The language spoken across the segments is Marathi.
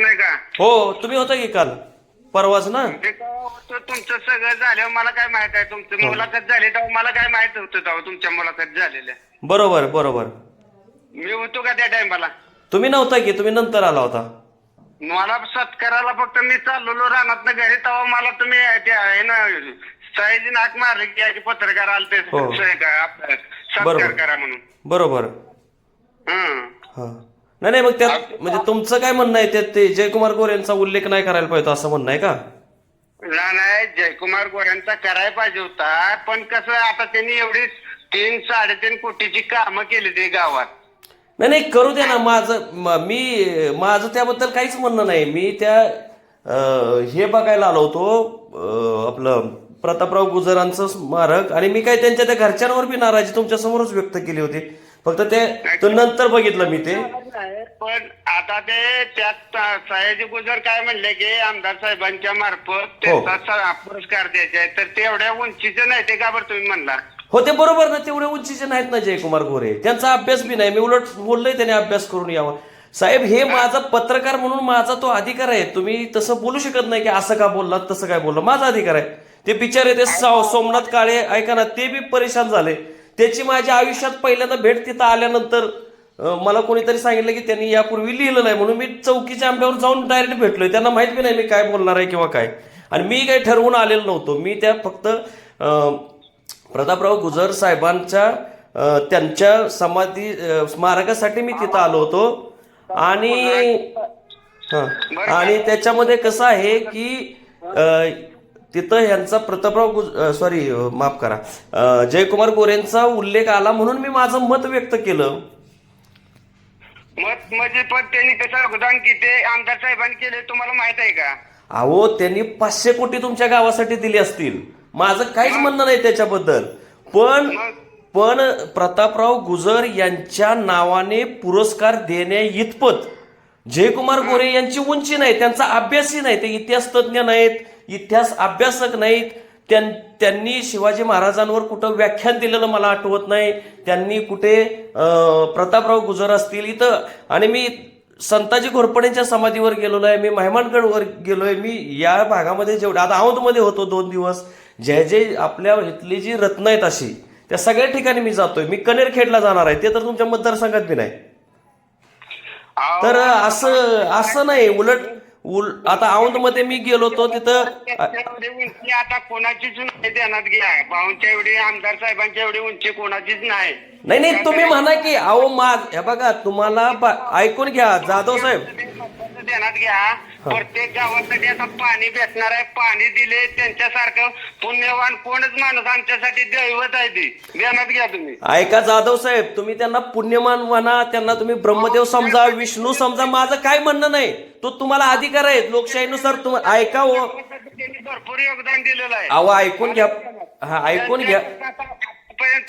माहीत नाही का? हो तुम्ही होता की काल? परवाच ना? ते काय होतं तुमचं सगळं झाल्यावर मला काय माहीत आहे? तुमची मुलाखत झाली तेव्हा मला काय माहीत होतं तेव्हा तुमच्या मुलाखत झालेल्या? बरोबर बरोबर. मी होतो का त्या टायमाला तुम्ही नव्हता की तुम्ही नंतर आला होता. मला सत्काराला फक्त मी चाललेलो रानात घरी तेव्हा मला तुम्ही आहे ना साईजी नाक मारले की याचे पत्रकार हो. सही का- आपलं सत्कार बरोबर. करा म्हणून. बरोबर. हं. हा. नाही नाही मग त्यात म्हणजे तुमचं काय म्हणणं आहे? त्यात ते जयकुमार गोरे यांचा उल्लेख नाही करायला पाहिजे असं म्हणणं आहे का? नाही नाही जयकुमार गोऱ्यांचा करायला पाहिजे होता. पण कसं आता त्यांनी एवढी तीन साडेतीन कोटीची कामं केली ते गावात. नाही नाही करू दे ना. माझं म- मी माझं त्याबद्दल काहीच म्हणणं नाही. मी त्या अं, हे बघायला आलो होतो अं, आपलं प्रतापराव गुजरांचं स्मारक. आणि मी काय त्यांच्या त्या घरच्यांवर बी नाराजी तुमच्या समोरच व्यक्त केली होती. फक्त ते तो नंतर बघितलं मी ते. पण आता ते त्यात सयाजी गुजर काय म्हणले की आमदार साहेबांच्या मार्फत हो. पुरस्कार द्यायचे तर ते एवढ्या उंचीचे नाही ते का बरं तुम्ही म्हणला? हो ते बरोबर ना. तेवढे उंचीचे नाहीत ना जयकुमार गोरे. त्यांचा अभ्यास बी नाही. मी उलट बोललोय त्याने अभ्यास करून यावा. साहेब हे माझा पत्रकार म्हणून माझा तो अधिकार आहे. तुम्ही तसं बोलू शकत नाही की असं का बोललात तसं काय बोलला माझा अधिकार आहे. ते बिचारे ते सो- सोमनाथ काळे ऐका ना ते बी परेशान झाले. त्याची माझ्या आयुष्यात पहिल्यांदा भेट तिथं आल्यानंतर मला कोणीतरी सांगितलं की त्यांनी यापूर्वी लिहिलं नाही म्हणून मी चौकीच्या आंब्यावर जाऊन डायरेक्ट भेटलोय. त्यांना माहीत बी नाही मी काय बोलणार आहे किंवा काय. आणि मी काही ठरवून आलेलो नव्हतो. मी त्या फक्त प्रतापराव गुजर साहेबांच्या त्यांच्या समाधी स्मारकासाठी मी तिथं आलो होतो. आणि हं. आणि त्याच्यामध्ये कसं आहे की तिथं ह्यांचा प्रतापराव गुज सॉरी माफ करा. जयकुमार गोरेंचा उल्लेख आला म्हणून मी माझं मत व्यक्त केलं. मत म्हणजे पण त्यांनी कसं योगदान किती आमदार साहेबांनी केले तुम्हाला माहीत आहे का? अहो त्यांनी पाचशे कोटी तुमच्या गावासाठी दिले असतील. माझं काहीच म्हणणं नाही त्याच्याबद्दल. पण पण प्रतापराव गुजर यांच्या नावाने पुरस्कार देण्या इतपत. जयकुमार गोरे यांची उंची नाही त्यांचा अभ्यासही नाही ते इतिहास तज्ज्ञ नाहीत. इतिहास अभ्यासक नाहीत. त्यां त्यांनी शिवाजी महाराजांवर कुठं व्याख्यान दिलेलं मला आठवत नाही. त्यांनी कुठे प्रतापराव गुजर असतील इथं. आणि मी संताजी घोरपडेंच्या समाधीवर गेलेलो आहे. मी मेहमानगडवर गेलोय. मी या भागामध्ये जेवढे आता औंधमध्ये होतो दोन दिवस. जे जे आपल्या इथली जी रत्न आहेत अशी त्या सगळ्या ठिकाणी मी जातोय. मी कनेरखेडला जाणार आहे. ते तर तुमच्या मतदारसंघात बी नाही. तर असं असं नाही. उलट उल आता औंधमध्ये मी गेलो होतो तिथं उंची आता कोणाचीच नाही ध्यानात घ्या भाऊंच्या एवढी आमदार साहेबांच्या एवढी उंची कोणाचीच नाही. नाही नाही तुम्ही म्हणा की अहो मा हे बघा तुम्हाला ब- ऐकून घ्या जाधव साहेब. महत्त्वाचं ध्यानात घ्या. प्रत्येक गावासाठी आता पाणी भेटणार आहे पाणी दिले त्यांच्यासारखं पुण्यवान कोणच माणूस आमच्यासाठी दैवत आहे ती. ध्यानात घ्या तुम्ही. ऐका जाधव साहेब तुम्ही त्यांना पुण्यमान म्हणा त्यांना तुम्ही ब्रह्मदेव समजा विष्णू समजा माझं काय म्हणणं नाही? तो तुम्हाला अधिकार आहे लोकशाहीनुसार तुम ऐका हो. त्यांनी भरपूर योगदान दिलेलं आहे. अहो ऐकून घ्या. हा ऐकून घ्या.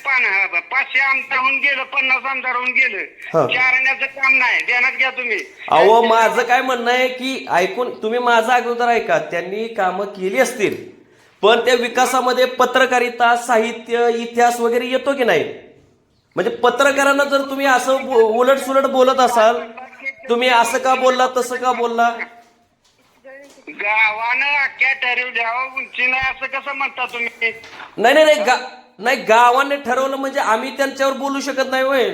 पान- पाचशे आमदार होऊन गेलं पन्नास आमदार होऊन हा. गेलं चारण्याचं काम नाही. ध्यानात घ्या तुम्ही. अहो माझं काय म्हणणं आहे की ऐकून तुम्ही माझं अगोदर ऐका. त्यांनी कामं केली असतील. पण त्या विकासामध्ये पत्रकारिता साहित्य इतिहास वगैरे येतो की नाही? म्हणजे पत्रकारांना जर तुम्ही असं उलट सुलट बोलत असाल तुम्ही असं का बोलला तसं का बोलला? गावानं अख्ख्या नाही असं कसं म्हणता तुम्ही? नाही नाही नाही गा नाही गावाने ठरवलं म्हणजे आम्ही त्यांच्यावर बोलू शकत नाही होय.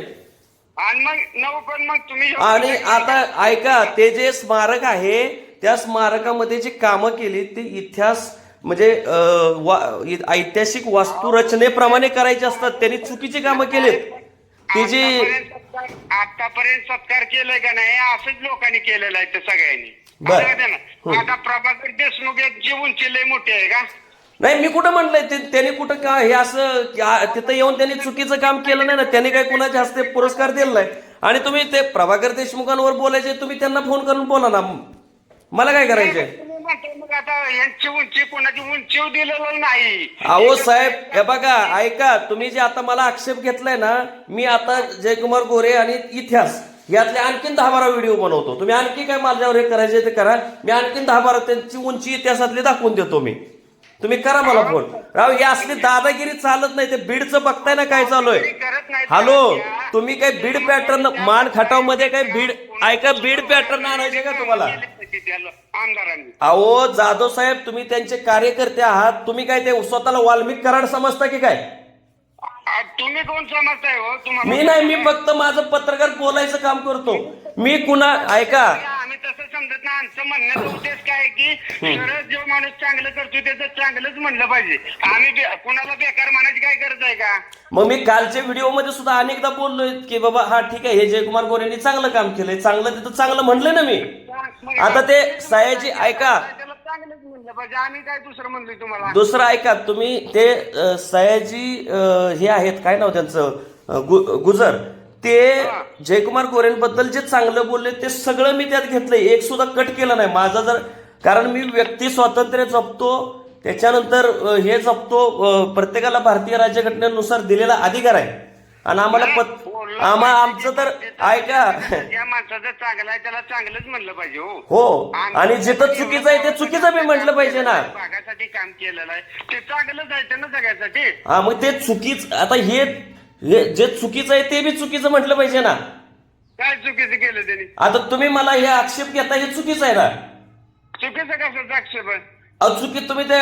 आणि मग नऊ पण मग तुम्ही आणि आता ऐका ते जे स्मारक आहे त्या स्मारकामध्ये जी कामं केली ती इतिहास म्हणजे अं, वा- इ- ऐतिहासिक वास्तुरचनेप्रमाणे करायची असतात त्यांनी चुकीची कामं केलीत. ती जी आतापर्यंत सत्कार- केलाय का नाही? असंच लोकांनी केलेलं आहे ते सगळ्यांनी. बर. आता का ना? आता प्रभाकर देशमुख यांची उंची लय मोठी आहे का? नाही मी कुठं म्हटलंय ते त्यांनी कुठं का हे असं की आ- तिथं येऊन त्यांनी चुकीचं काम केलं नाही ना. त्यांनी काय कुणाच्या हस्ते पुरस्कार दिला नाही. आणि तुम्ही ते प्रभाकर देशमुखांवर बोलायचे तुम्ही त्यांना फोन करून बोला ना. मला काय करायचंय? मग आता यांची उंची कोणाची उंची दिलेलं नाही. अहो साहेब हे बघा ऐका तुम्ही जे आता मला आक्षेप घेतलाय ना मी आता जयकुमार गोरे आणि इतिहास यातले आणखीन दहा बारा व्हिडिओ बनवतो. तुम्ही आणखी काय माझ्यावर हे करायचे ते करा. मी आणखीन दहा बारा त्यांची उंची इतिहासातली दाखवून देतो मी. तुम्ही करा मला फोन. राव ही असली दादागिरी चालत नाही ते बीडचं बघताय ना काय चालू आहे. हॅलो तुम्ही काय बीड पॅटर्न मान खटावमध्ये काय बीड ऐका बीड पॅटर्न आणायचे का तुम्हाला? आमदारांनी. अहो जाधव साहेब तुम्ही त्यांचे कार्यकर्ते आहात. तुम्ही काय ते स्वतःला वाल्मिक कराड समजता की काय? आ, तुम्ही कोण समजताय हो? तुम्हाला मी नाही मी फक्त माझं पत्रकार बोलायचं काम करतो. मी कुणा ऐका समजत नाही. आमचं म्हणण्याचा उद्देश काय आहे की सरळ जो माणूस चांगलं करतो त्याचं चांगलंच म्हणलं पाहिजे. आम्ही बे- कुणाला बेकार म्हणायची काय गरज आहे का? मग मी कालच्या व्हिडिओमध्ये सुद्धा अनेकदा बोललोय की बाबा हा ठीक आहे हे जयकुमार गोरेंनी चांगलं काम केलंय. चांगलं तिथं चांगलं म्हणलं ना मी. मग आता ते सयाजी ऐका. त्याला चांगलंच म्हणलं पाहिजे. आम्ही काय दुसरं म्हणलोय तुम्हाला? दुसरं ऐका तुम्ही ते अ, सयाजी अ, हे आहेत काय नाव त्यांचं? अ, गु- गुजर. ते जयकुमार गोरेंबद्दल जे चांगलं बोलले ते सगळं मी त्यात घेतलंय. एक सुद्धा कट केलं नाही. माझा जर कारण मी व्यक्ती स्वातंत्र्य जपतो त्याच्यानंतर हे जपतो प्रत्येकाला भारतीय राज्यघटनेनुसार दिलेला अधिकार आहे. आणि आम्हाला पत आम्हा आमचं तर ऐका. ज्या माणसाचं चांगलं आहे त्याला चांगलंच म्हणलं पाहिजे हो. हो. आणि जिथं चुकीचं आहे ते चुकीचं बी म्हटलं पाहिजे ना. भागासाठी काम केलेलं आहे. ते चांगलंच आहे ना सगळ्यासाठी. हा मग ते चुकीच आता हे हे जे चुकीचं आहे ते बी चुकीचं म्हटलं पाहिजे ना. काय चुकीचं केलं त्यांनी? आता तुम्ही मला हे आक्षेप घेता हे चुकीचं आहे ना. चुकीचं कसं आक्षेप आहे? अहो, चुकीत तुम्ही ते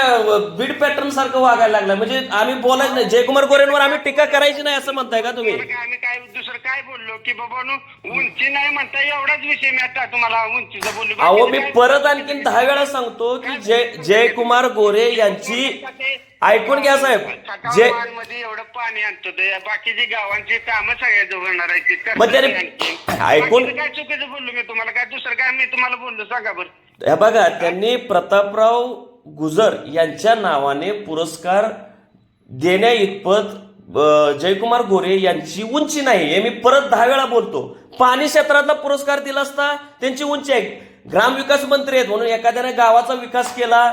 बीड पॅटर्न सारखं वागायला लागला. म्हणजे आम्ही बोलायचं नाही. जयकुमार गोरेंवर आम्ही टीका करायची नाही असं म्हणताय का तुम्ही? आम्ही काय दुसरं काय बोललो? की बाबा नु उंची नाही म्हणता एवढाच विषय मी आता तुम्हाला. उंचीचा बोललो अहो मी परत आणखीन दहा वेळा सांगतो की जय जयकुमार गोरे यांची ऐकून घ्या साहेब. जयमध्ये एवढं पाणी आणतो ते. बाकीची गावांची कामं सगळ्या जवळणार आहे ती करतात मग त्याने- आणखी. ऐकून- काय चुकीचं बोललो मी तुम्हाला? काय दुसरं काय मी तुम्हाला बोललो? सांगा बरं. हे बघा त्यांनी प्रतापराव गुजर यांच्या नावाने पुरस्कार देण्या इतपत अ, जयकुमार गोरे यांची उंची नाही. हे मी परत दहा वेळा बोलतो. पाणी क्षेत्रातला पुरस्कार दिला असता त्यांची उंची आहे. ग्रामविकास मंत्री आहेत म्हणून एखाद्याने गावाचा विकास केला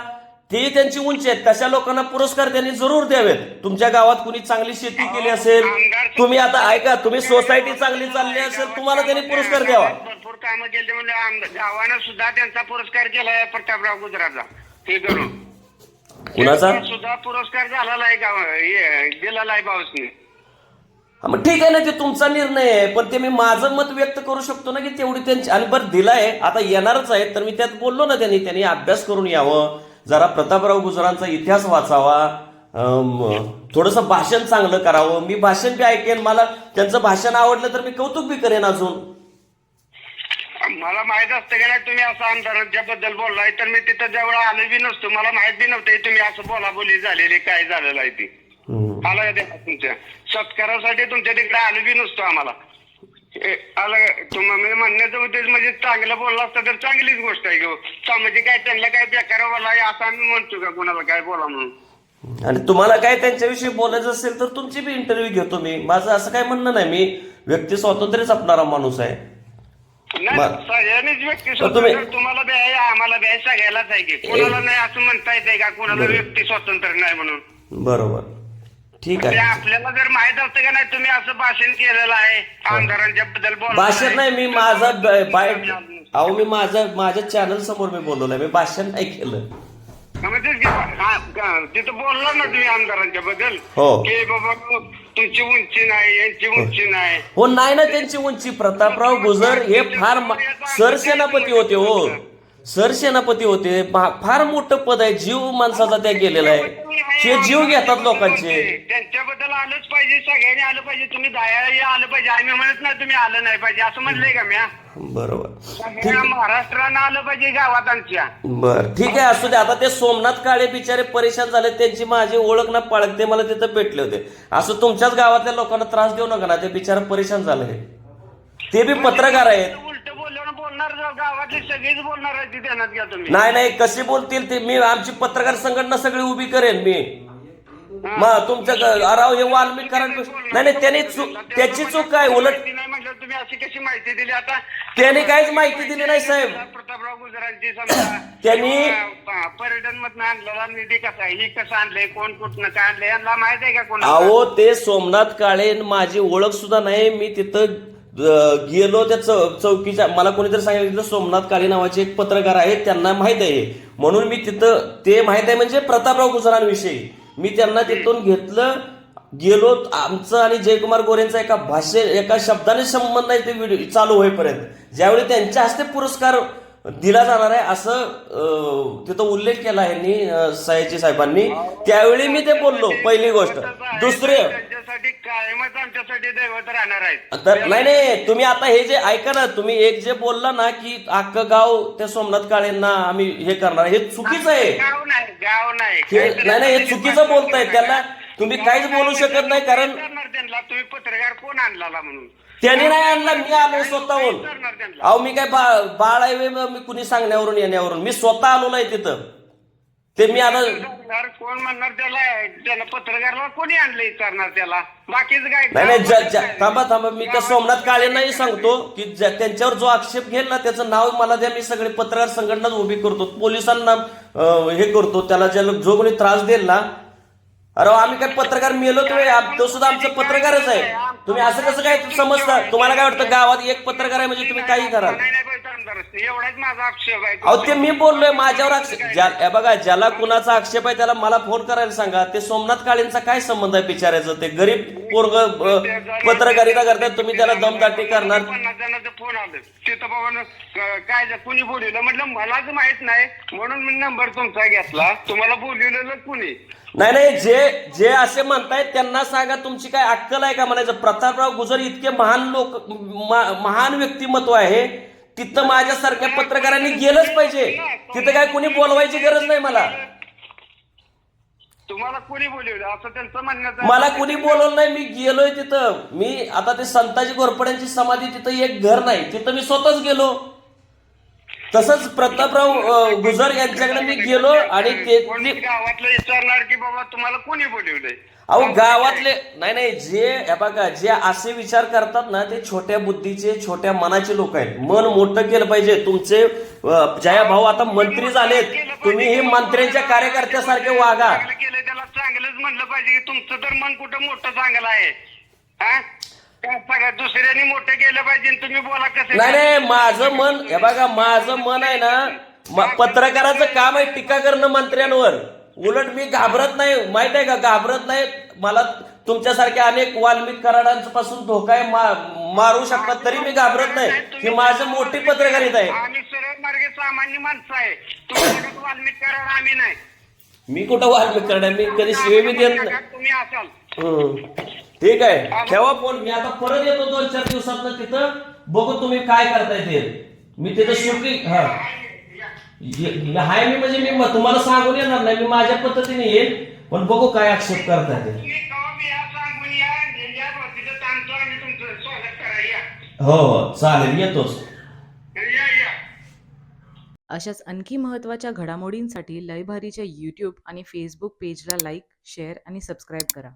ते त्यांची उंची आहेत. तशा लोकांना पुरस्कार त्यांनी जरूर द्यावेत. तुमच्या गावात कुणी चांगली शेती केली असेल तुम्ही आता ऐका तुम्ही सोसायटी चांगली चालली असेल तुम्हाला त्यांनी पुरस्कार द्यावा. भरपूर कामं केली म्हणजे गावानं सुद्धा त्यांचा पुरस्कार केलाय प्रतापराव गुजराचा हे करून कुणाचा? सुद्धा पुरस्कार झालेला आहे गाव हे, दिलेला आहे पाऊसने हा, मग ठीक आहे ना ते तुमचा निर्णय आहे पण ते मी माझं मत व्यक्त करू शकतो ना की तेवढी त्यांची आणि बरं दिलाय. आता येणारच आहे तर मी त्यात बोललो ना त्यांनी त्यांनी अभ्यास करून यावं. जरा प्रतापराव गुजरांचा इतिहास वाचावा. थोडस भाषण चांगलं करावं. मी भाषण बी ऐकेन मला त्यांचं भाषण आवडलं तर मी कौतुक बी करेन अजून. मला माहीत असतं का नाही तुम्ही असं आमदारांच्या बद्दल बोललाय तर मी तिथं जवळ आलो बी नसतो. मला माहीत बी नव्हतं तुम्ही असं बोलाबोली झालेली काय झालेलं आहे ती. आलं का तुमच्या? सत्कारासाठी तुमच्या तिकडे आलो बी नसतो आम्हाला. आलं का? तुम्हा म्हणजे म्हणण्याचा उद्देश म्हणजे चांगलं बोलला असतं तर चांगलीच गोष्ट आहे म्हणजे काय त्यांना काय बेकार बोला असं आम्ही म्हणतो का कोणाला काय बोला म्हणून? आणि तुम्हाला काय त्यांच्याविषयी बोलायचं असेल तर तुमची बी इंटरव्ह्यू घेतो मी माझं असं काय म्हणणं नाही मी व्यक्ती स्वातंत्र्य जपणारा माणूस आहे. नाही. सगळ्यांनीच व्यक्ती तर तुम्ही- तुम्हाला बी आहे आम्हाला बी आहे सगळ्यालाच आहे की. कोणाला नाही असं म्हणता येते का? कोणाला व्यक्ती स्वातंत्र्य नाही म्हणून. बरोबर. ठीक ते आहे आपल्याला जर माहीत असतं का नाही तुम्ही असं भाषण केलेलं आहे. आमदारांच्या बद्दल बोलला भाषण नाही मी माझा तुम्हाला ब- बाईट आम्ही आलो. अहो मी माझं माझ्या चॅनल समोर मी बोललो नाही मी भाषण नाही केलं. हा, मग तेच की, हा, का- तिथं बोलला ना तुम्ही आमदारांच्या बद्दल. हो. की बाबा तुमची उंची नाही यांची उंची नाही. हो नाही ना त्यांची उंची. प्रतापराव गुजर हे फार मा- सरसेनापती होते हो. सरसेनापती होते. फा- फार मोठं पद आहे. जीव माणसाचा त्या गेलेला आहे. ते जीव घेतात लोकांचे. त्यांच्याबद्दल आलंच पाहिजे सगळ्यांनी आलं पाहिजे. तुम्ही दया आलं पाहिजे. आम्ही म्हणत नाही तुम्ही आलं नाही पाहिजे. असं म्हणलंय का म्या? बरोबर. महाराष्ट्रानं आलं पाहिजे गावात आमच्या. बर ठीक आहे असू दे. आता ते सोमनाथ काळे बिचारे परेशान झाले. त्यांची माझी ओळख ना पाळख ते मला तिथं भेटले होते. असं तुमच्याच गावातल्या लोकांना त्रास देऊ नका ना. ते बिचारे परेशान झाले. ते बी पत्रकार आहेत. बोलणार गावातली सगळीच बोलणार आहे ती ध्यानात घ्या तुम्ही. नाही नाही कशी बोलतील ते? मी आमची पत्रकार संघटना सगळी उभी करेन मी. मग तुमच्या ग- अराव हे वाल्मिक कारण नाही नाही त्याने चूक त्याची चूक काय उलट नाही म्हटलं तुम्ही अशी कशी माहिती दिली? आता त्याने काहीच माहिती दिली नाही साहेब. प्रतापराव गुजरांची समजा त्यांनी- पर्यटन मधनं आणलेला निधी कसा आहे? ही कसं आणलंय? कोण कुठनं काय आणलंय? यांना माहीत आहे का कोण अहो ते सोमनाथ काळे न माझी ओळख सुद्धा नाही. मी तिथं गेलो त्या चौ- चौकीच्या मला कोणीतरी सांगितलं सोमनाथ काळे नावाचे एक पत्रकार आहेत त्यांना माहीत आहे म्हणून मी तिथं ते माहीत आहे म्हणजे प्रतापराव गुजरांविषयी मी त्यांना तिथून घेतलं गेलो आमचं आणि जयकुमार गोरेंचा एका भाषे एका शब्दाने संबंध आहे ते व्हिडिओ चालू होईपर्यंत. ज्यावेळी त्यांच्या हस्ते पुरस्कार दिला जाणार आहे असं तिथं उल्लेख केला यांनी सयाजी साहेबांनी. त्यावेळी मी ते बोललो पहिली गोष्ट. दुसरे त्यांच्यासाठी कायमच आमच्यासाठी दैवत राहणार आहेत. तर नाही नाही तुम्ही आता हे जे ऐका ना तुम्ही एक जे बोलला ना की अख्खं गाव त्या सोमनाथ काळेंना आम्ही हे करणार हे चुकीचं आहे. गाव नाही गाव नाही. हे नाही हे चुकीचं बोलताय त्याला तुम्ही काहीच बोलू शकत नाही कारण तुम्ही पत्रकार कोण आणला म्हणून? त्यांनी नाही आणला मी आलोय स्वतःहून. अहो मी काय बाळ आहे मी कुणी सांगण्यावरून येण्यावरून? मी स्वतः आलो नाही तिथं. ते मी आता सांगणार, कोण म्हणणार त्याला? त्याला पत्रकाराला कोणी आणलं विचारणार त्याला? बाकीच काय नाही नाही थांबा थांबा मी त्या सोमनाथ काळेंनाही सांगतो की त्यांच्यावर जो आक्षेप घेईल ना त्याचं नाव मला द्या मी सगळे पत्रकार संघटनाच उभी करतो. पोलिसांना हे करतो. त्याला ज्याला जो कोणी त्रास देईल ना अरे आम्ही काय पत्रकार मेलो तो सुद्धा आमचं पत्रकारच आहे. तुम्ही असं कसं काय समजता? तुम्हाला काय वाटतं गावात एक पत्रकार आहे म्हणजे तुम्ही काही कराल? नाही नाही बाई, आमदार एवढाच माझा आक्षेप आहे अहो ते मी बोललोय माझ्यावर आक्षेप ज्या हे बघा ज्याला कुणाचा आक्षेप आहे त्याला मला फोन करायला सांगा. ते सोमनाथ काळेंचा काय संबंध आहे बिचारायचं ते गरीब पोरग पत्रकारिता करतात तुम्ही त्याला दमदाटी करणार. पन्नास जणांचं फोन आलं. बाबा काय झालं, कुणी बोलवलं? म्हटलं मलाच माहीत नाही. म्हणून मी नंबर तुमचा घेतला. तुम्हाला बोलवलेलं कुणी? नाही नाही जे जे असे म्हणतायत त्यांना सांगा तुमची काय अक्कल आहे का म्हणायचं. प्रतापराव गुजर इतके महान लोक मा- महान व्यक्तिमत्व आहे. तिथं माझ्यासारख्या पत्रकारांनी गेलंच पाहिजे. तिथं काय कुणी बोलवायची गरज नाही मला. तुम्हाला कोणी बोलवलं? असं त्यांचं म्हणणं. मला कुणी बोलवलं नाही मी गेलोय तिथं. मी आता ते संताजी घोरपड्यांची समाधी तिथं एक घर नाही तिथं मी स्वतःच गेलो. तसंच प्रतापराव गुजर यांच्याकडे मी गेलो आणि ते गावातलं विचारणार की बाबा तुम्हाला कोणी बोलवलंय? अहो गावातले नाही नाही जे हे बघा जे असे विचार करतात ना ते छोट्या बुद्धीचे छोट्या मनाचे लोक आहेत. मन मोठं केलं पाहिजे. तुमचे जया भाऊ आता मंत्री झालेत. तुम्ही हे मंत्र्यांच्या कार्यकर्त्यासारखे वागा. केलं त्याला चांगलंच म्हणलं पाहिजे की तुमचं तर मन कुठं मोठं चांगलं आहे? हा? सगळं दुसऱ्याने मोठं केलं पाहिजे आणि तुम्ही बोला कसं नाही नाही माझं मन हे बघा माझं मन आहे ना म- पत्रकाराचं काम आहे टीका करणं मंत्र्यांवर. उलट मी घाबरत नाही. माहीत आहे का? घाबरत नाही. मला तुमच्यासारख्या अनेक वाल्मिक कराडांपासून धोका आहे. मा- मारू शकतात तरी मी घाबरत नाही. ही माझं मोठी पत्रकारिता आहे. आम्ही सरळ मार्गे सामान्य माणसं आहे. तुम्ही वाल्मिक करा आम्ही नाही. मी कुठं वाल्मिक करणार मी कधी शिवे मी देत नाही. तुम्ही असाल. हम्म. ठीक आहे. ठेवा फोन. मी आता परत येतो दोन चार दिवसात तिथं. बघू तुम्ही काय करताय ते. मी तिथं शूटिंग हा. हाय मी म्हणजे मी तुम्हाला सांगून येणार नाही मी माझ्या पद्धतीने येईल पण बघू काय आक्षेप करताय ते. हो हो चालेल येतोच. या या. अशाच आणखी महत्त्वाच्या घडामोडींसाठी लयभारीच्या यूट्यूब आणि फेसबुक पेजला लाईक शेअर आणि सबस्क्राईब करा.